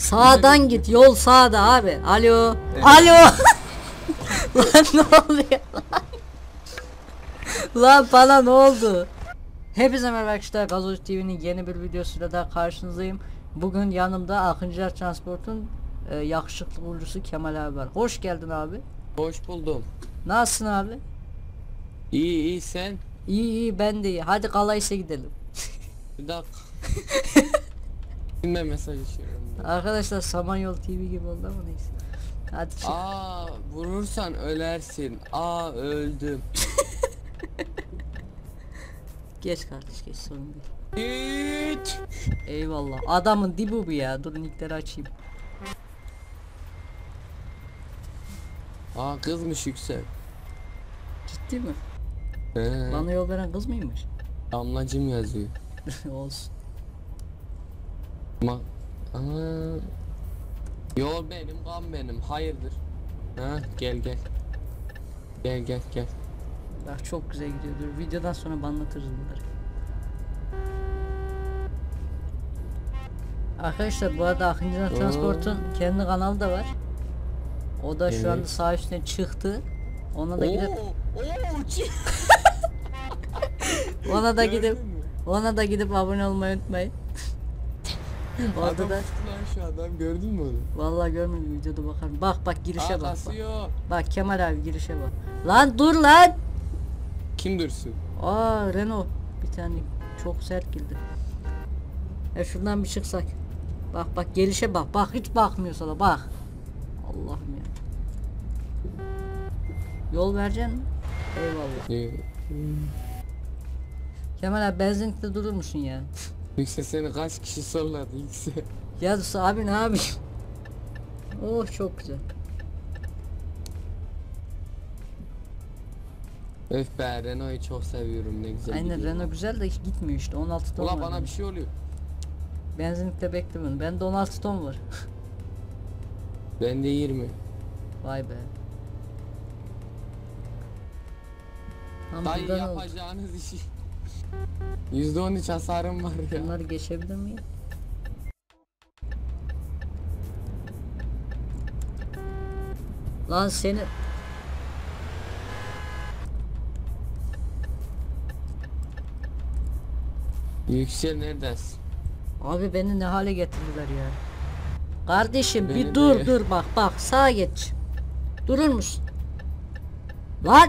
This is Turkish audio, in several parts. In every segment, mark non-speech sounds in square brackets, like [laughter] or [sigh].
Sağdan git yol sağda abi. Alo. Alo. [laughs] lan ne oluyor lan? [laughs] lan bana ne oldu? Hepinize merhaba arkadaşlar Gazoz TV'nin yeni bir videosuyla daha karşınızdayım. Bugün yanımda Akıncılar Transport'un e, yakışıklı kurucusu Kemal abi var. Hoş geldin abi. Hoş buldum. Nasılsın abi? İyi iyi sen. İyi iyi ben de iyi. Hadi Kalaysa gidelim. Bir dakika. [laughs] Kimle mesaj işiyorum? Arkadaşlar Samanyol TV gibi oldu ama neyse. Hadi çık. Aa vurursan ölersin. Aa öldüm. [laughs] Geç kardeş geç sorun değil. Hiç. Eyvallah. Adamın dibi bu ya. Dur nickleri açayım. Aa kızmış yüksel. Ciddi mi? He, Bana yol veren kız mıymış? damlacım yazıyor. [laughs] Olsun. Ma Aa. Yol benim, kan benim. Hayırdır? Ha gel gel. Gel gel gel. Bak çok güzel gidiyor. Dur videodan sonra anlatırız bunları. Arkadaşlar bu arada Akıncılar Oo. Transport'un kendi kanalı da var. O da şu Evet. anda sağ üstüne çıktı. Ona da gidip Oo, [laughs] ona da gidip ona da gidip abone olmayı unutmayın. Orada Adam da lan şu adam gördün mü onu? vallahi görmedim videoda bakarım. Bak bak girişe Aa bak. bak. kasıyor. Bak Kemal abi girişe bak. Lan dur lan. Kim dursun? Aa Renault bir tane çok sert girdi. E şuradan bir çıksak. Bak bak gelişe bak. Bak hiç bakmıyor sana bak. Allah'ım ya. Yol vereceksin mi? Eyvallah. Ee, Kemal abi benzinlikte durur musun ya? Yüksel seni kaç kişi solladı Yüksel? [laughs] Ya abi ne yapayım? Oh çok güzel. Öf be Renault'u çok seviyorum ne güzel Aynen gidiyor. Renault güzel de gitmiyor işte 16 ton Ulan var bana bir şey oluyor. Benzinlikte beklemiyorum. Bende 16 ton var. [laughs] Bende 20. Vay be. Lan Dayı yapacağınız işi. %13 hasarım var ya. Bunları geçebilir miyim? Lan seni Yüksel neredesin? abi beni ne hale getirdiler ya. Kardeşim bir Beni dur de- dur bak bak sağa geç. Durur musun? Lan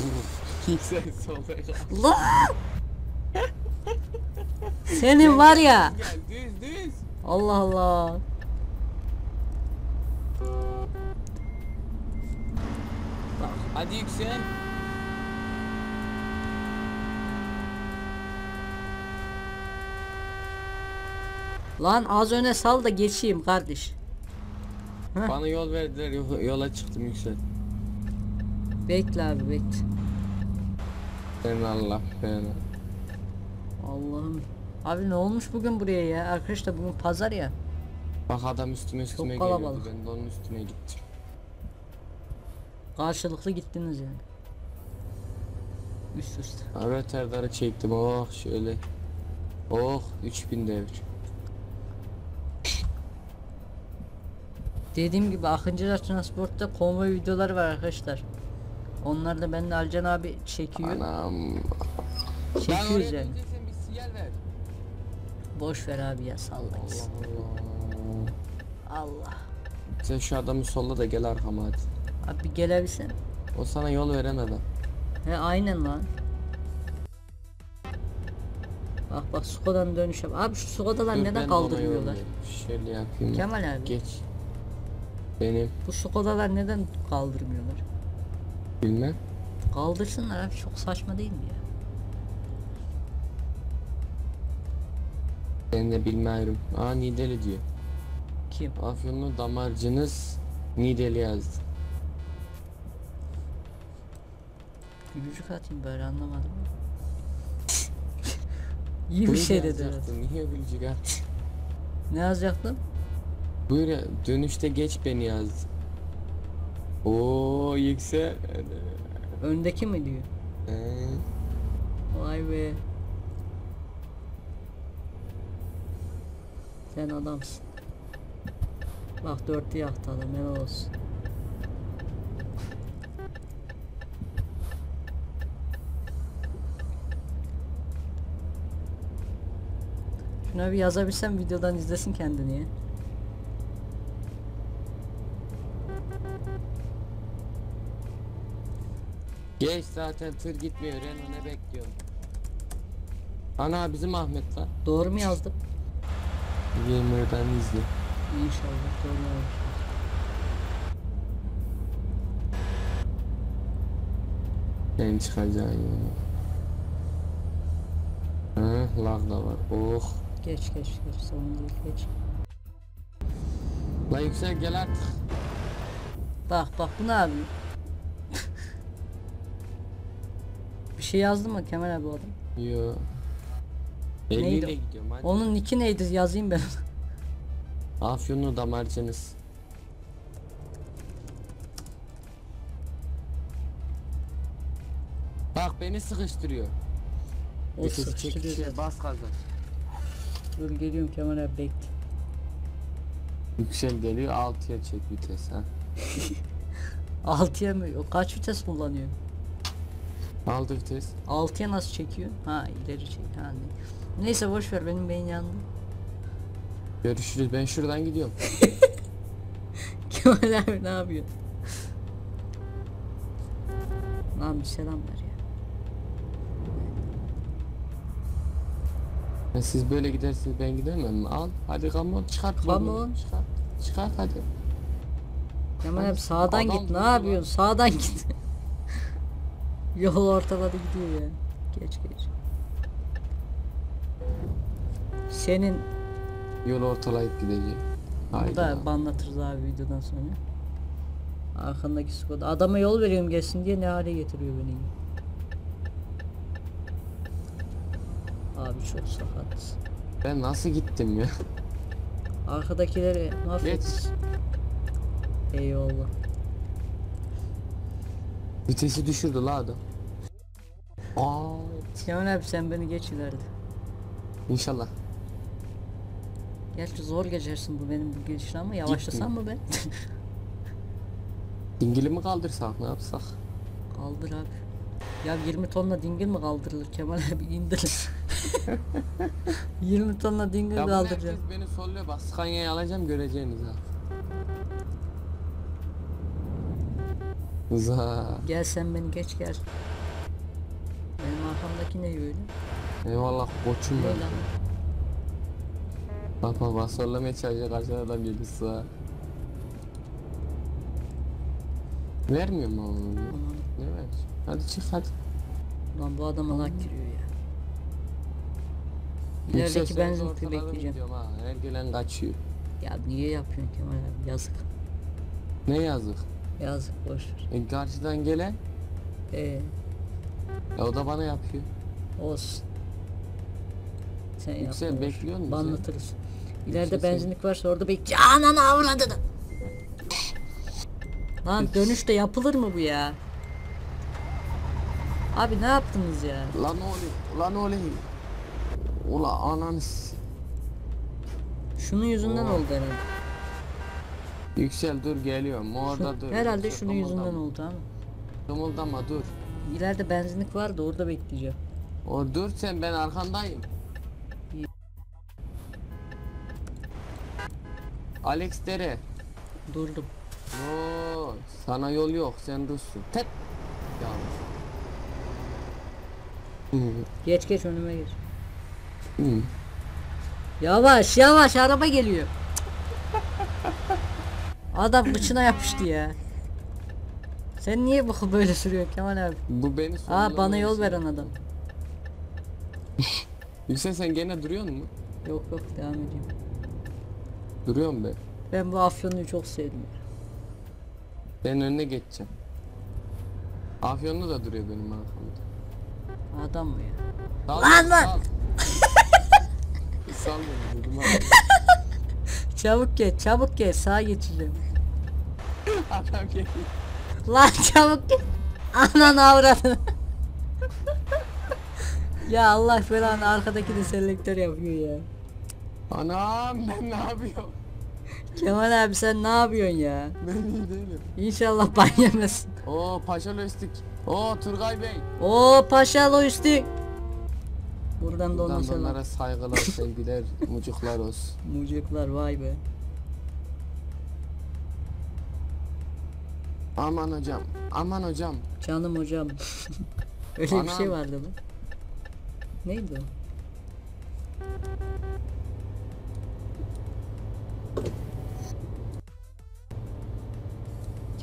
[laughs] Yüksel solda kal. lan. Senin var ya. Düz düz. Allah Allah. Hadi yüksel. Lan az öne sal da geçeyim kardeş. Heh. Bana yol verdiler yo- yola çıktım yüksel. Bekle abi bekle. Ben Allah ben. Allah'ım. Abi ne olmuş bugün buraya ya? Arkadaşlar bugün pazar ya. Bak adam üstüme üstüme Çok geliyordu kalabalık. ben de onun üstüne gittim. Karşılıklı gittiniz yani. Üst üste. Evet terdarı çektim oh şöyle. Oh 3000 devir. Dediğim gibi Akıncılar Transport'ta konvoy videoları var arkadaşlar. Onlar da ben de Alcan abi çekiyor. Anam. Ben Çekiyoruz oraya yani. bir sinyal ver. Boş ver abi ya salla Allah gitsin. Allah. Allah. Sen şu adamı solla da gel arkama hadi. Abi bir gelebilsen. O sana yol veren adam. He aynen lan. Bak bak Skoda'nın dönüşe bak. Abi şu Skoda'lar Dur, neden ben yol kaldırmıyorlar? vereyim. Şöyle yapayım. Kemal abi. Geç. Benim Bu Skoda'lar neden kaldırmıyorlar? bilmem. Kaldırsınlar abi çok saçma değil mi ya? Ben de bilmiyorum. Aa Nideli diyor. Kim? Afyonlu damarcınız Nideli yazdı. Gülücük atayım böyle anlamadım. [laughs] İyi bir Buyur şey dedi. yazacaktın, Niye gülücük at? Ne yazacaktım? Buyur ya, dönüşte geç beni yazdı. Oo yüksel. Öndeki mi diyor? Ee, Vay be. Sen adamsın. Bak dörtlü yaktı adam helal olsun. Şuna bir yazabilsem videodan izlesin kendini ya. Geç zaten tır gitmiyor. Renault ne bekliyor? Ana bizim Ahmet lan. Doğru mu yazdım? Gamer'dan izle. İnşallah doğru yazmışım. Ben çıkacağım ya. Hı, lag da var. Oh. Geç geç geç sorun değil geç. La yüksel gel artık. Bak bak bu ne yapıyor? [laughs] bir şey yazdı mı Kemal abi bu adam? Yo. 50 Neydi? gidiyorum hadi. Onun niki neydi yazayım ben. [laughs] Afyonlu damarcınız. Bak beni sıkıştırıyor. o Vitesi sıkıştırıyor çekişe zaten. bas gaza. Dur geliyorum Kemal abi bekle. Yüksel geliyor 6'ya çek vites ha. [laughs] 6'ya mı? O kaç vites kullanıyor? Aldı vites. 6'ya nasıl çekiyor? Ha ileri çek. Ha, ne- Neyse boş ver benim beyin yandı. Görüşürüz ben şuradan gidiyorum. [laughs] Kemal abi ne yapıyor? Lan bir selam ver ya. Ya siz böyle gidersiniz ben gidemem mi? Al hadi kamyon çıkart. Kamyon. bunu, Çıkart. Çıkart hadi. Kemal Abi, sağdan adam git ne lan. yapıyorsun? Sağdan git. [laughs] Yol ortaladı gidiyor ya. Geç geç. Senin Yolu ortalayıp gideceğim. Hayda. da anlatırız abi videodan sonra. Arkandaki Skoda. Adama yol veriyorum geçsin diye ne hale getiriyor beni. Abi çok sakat. Ben nasıl gittim ya? Arkadakileri mahvet. Eyvallah. Vitesi düşürdü la adam. Aa, Kemal abi sen beni geç ileride. İnşallah. Gerçi zor geçersin bu benim bu geçişim ama yavaşlasam mı ben? [laughs] Dingili mi kaldırsak ne yapsak? Kaldır abi. Ya 20 tonla dingil mi kaldırılır Kemal [laughs] abi indir. 20 [laughs] tonla dingil Ya kaldıracağım. herkes beni solluyor bak Scania'yı alacağım göreceğiniz ha. Za. Gel sen beni geç gel. Benim arkamdaki ne öyle? Eyvallah koçum ben. Bak bak bak çalışacak karşıdan adam geliyor sağa. Vermiyor mu onu? Ne ver? Hadi çık hadi. Lan bu adama lak giriyor ya. İlerideki benzinlikte bekleyeceğim. Ha. Her gelen kaçıyor. Ya niye yapıyorsun Kemal abi? Yazık. Ne yazık? Yazık boş ver. E, karşıdan gelen Ee, e, o da bana yapıyor. olsun. Sen Yüksel, yapma, bekliyor musun? Anlatırız. İleride Yüksel, benzinlik varsa orada bekle. Ananı avradını. Lan dönüşte yapılır mı bu ya? Abi ne yaptınız ya? Lan oğlum, lan oğlum. Ula ananı s- Şunun yüzünden Oo. oldu herhalde. Yüksel dur geliyorum orada dur. herhalde Yüksel, şunun yüzünden oldu ama. Kımıldama dur. İleride benzinlik vardı orada bekleyeceğim. O dur sen ben arkandayım. Alex Dere. Durdum. Oo, sana yol yok sen Rus'sun. Tek. Ya. Hı, Geç geç önüme geç. Yavaş yavaş araba geliyor. Adam kıçına yapıştı ya. Sen niye bu böyle sürüyorsun Kemal abi? Bu beni Aa bana yol veren adam. [laughs] Yüksel sen gene duruyor mu? Yok yok devam edeyim. Duruyorum ben. Ben bu afyonu çok sevdim. Ben önüne geçeceğim. Afyonlu da duruyor benim arkamda. Adam mı ya? Sal Lan lan! Sal. [laughs] sal beni dedim abi. [laughs] Çabuk geç çabuk geç sağa geçeceğim. [laughs] Adam geliyor. Lan çabuk geç. Anan avradını. ya Allah falan arkadaki de selektör yapıyor ya. Anam [laughs] ben ne yapıyorum? Kemal abi sen ne yapıyorsun ya? Ben iyi değilim. İnşallah ban yemesin. Oo Paşa Löstik. Oo Turgay Bey. Oo paşa lojistik. Buradan da ona Buradan da selam. onlara saygılar, sevgiler, [laughs] mucuklar olsun. Mucuklar vay be. Aman hocam, aman hocam. Canım hocam. [laughs] Öyle bir Anam. şey vardı mı? Neydi o?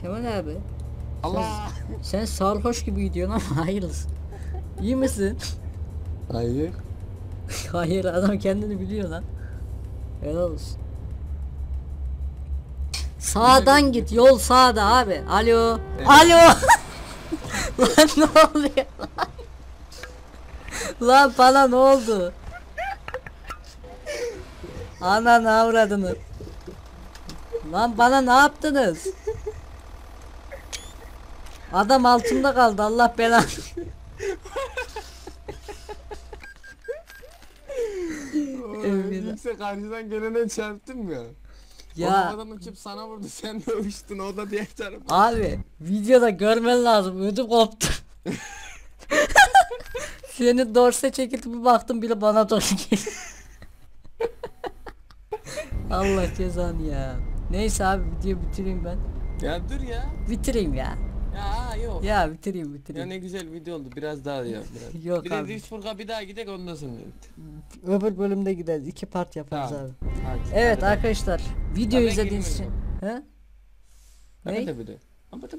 Kemal abi Allah. sen sarhoş gibi gidiyorsun ama hayırlısı. İyi misin? Hayır. [laughs] Hayır adam kendini biliyor lan. Helal olsun. Sağdan git yol sağda abi. Alo. Alo. [laughs] lan ne oluyor lan? Lan bana ne oldu? Ana ne avradını? Lan bana ne yaptınız? Adam altında kaldı Allah belanı. Kimse karşıdan gelene çarptım ya. O Ya havadan uçup sana vurdu [laughs] sen uçtun o da diğer tarafa. Abi videoda görmen lazım ödüm koptu. [laughs] Seni dorse çekildi bir baktım bile bana doğru geliyor. Allah cezanı ya. Neyse abi videoyu bitireyim ben. Ya dur ya. Bitireyim ya. Ya yok. Ya bitireyim Ya bitireyim. ne güzel video oldu biraz daha ya biraz. [laughs] Yok bir de abi. Diz Furka bir daha gidek ondan sonra. Öbür bölümde gideriz. iki part yaparız Tamam. abi. Hadi. Evet hadi. arkadaşlar video Ya izlediğiniz için. He? Ya Ne? de bir de. Bir de.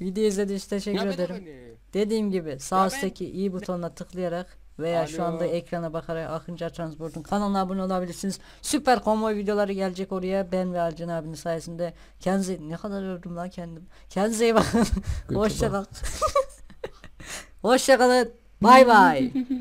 Video izlediğiniz için teşekkür Ya de ederim. Dediğim gibi sağ Ya ben- üstteki i butonuna tıklayarak veya şu anda Alo. ekrana bakarak Akıncı Transport'un kanalına abone olabilirsiniz. Süper konvoy videoları gelecek oraya. Ben ve Ercan abinin sayesinde. Kendinize ne kadar ördüm lan kendim. Kendinize iyi bakın. Hoşça kal. [laughs] Hoşça kalın. Bay bay. [laughs]